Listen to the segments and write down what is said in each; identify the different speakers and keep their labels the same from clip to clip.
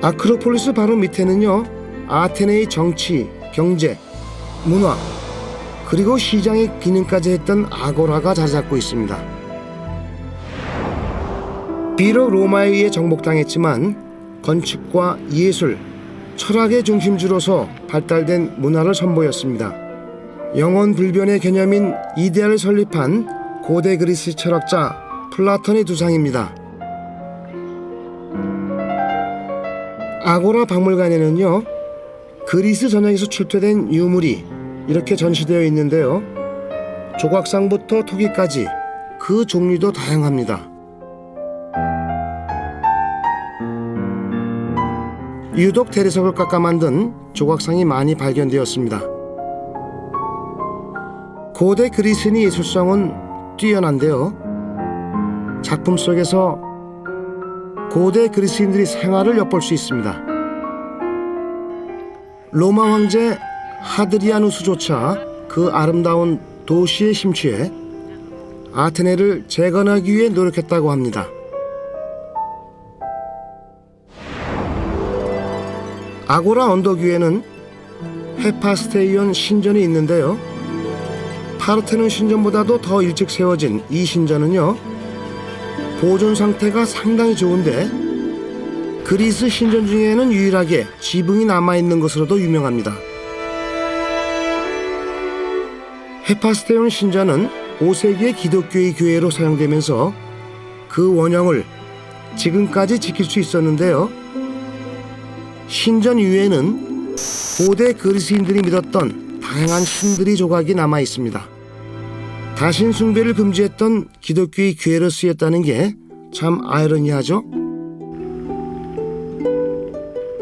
Speaker 1: 아크로폴리스 바로 밑에는요 아테네의 정치, 경제, 문화 그리고 시장의 기능까지 했던 아고라가 자리 잡고 있습니다. 비록 로마에 의해 정복당했지만 건축과 예술, 철학의 중심지로서 발달된 문화를 선보였습니다. 영원 불변의 개념인 이데아를 설립한 고대 그리스 철학자 플라톤의 두상입니다. 아고라 박물관에는요 그리스 전역에서 출토된 유물이 이렇게 전시되어 있는데요. 조각상부터 토기까지 그 종류도 다양합니다. 유독 대리석을 깎아 만든 조각상이 많이 발견되었습니다. 고대 그리스인의 예술성은 뛰어난데요. 작품 속에서 고대 그리스인들의 생활을 엿볼 수 있습니다. 로마 황제 하드리아누스조차 그 아름다운 도시에 심취해 아테네를 재건하기 위해 노력했다고 합니다. 아고라 언덕 위에는 헤파스테이온 신전이 있는데요. 파르테논 신전보다도 더 일찍 세워진 이 신전은요. 보존 상태가 상당히 좋은데 그리스 신전 중에는 유일하게 지붕이 남아 있는 것으로도 유명합니다. 헤파스테온 신전은 5세기의 기독교의 교회로 사용되면서 그 원형을 지금까지 지킬 수 있었는데요. 신전 위에는 고대 그리스인들이 믿었던 다양한 신들의 조각이 남아 있습니다. 다신 숭배를 금지했던 기독교의 교회로 쓰였다는 게 참 아이러니하죠.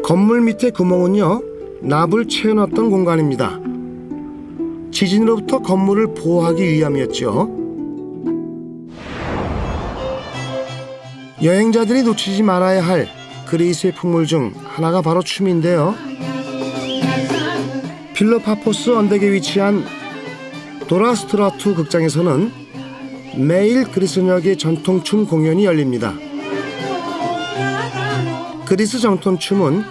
Speaker 1: 건물 밑에 구멍은요 납을 채워놨던 공간입니다. 지진으로부터 건물을 보호하기 위함이었죠. 여행자들이 놓치지 말아야 할 그리스의 풍물 중 하나가 바로 춤인데요. 필로파포스 언덕에 위치한 도라스트라투 극장에서는 매일 그리스역의 전통춤 공연이 열립니다. 그리스 전통춤은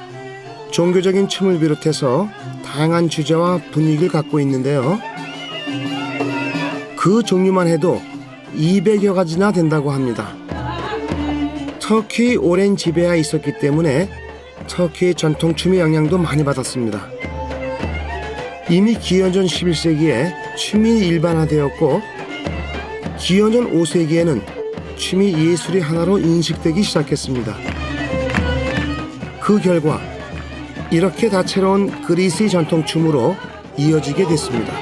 Speaker 1: 종교적인 춤을 비롯해서 다양한 주제와 분위기를 갖고 있는데요. 그 종류만 해도 200여 가지나 된다고 합니다. 터키 오랜 지배하에 있었기 때문에 터키의 전통춤의 영향도 많이 받았습니다. 이미 기원전 11세기에 춤이 일반화되었고 기원전 5세기에는 춤이 예술의 하나로 인식되기 시작했습니다. 그 결과 이렇게 다채로운 그리스의 전통 춤으로 이어지게 됐습니다.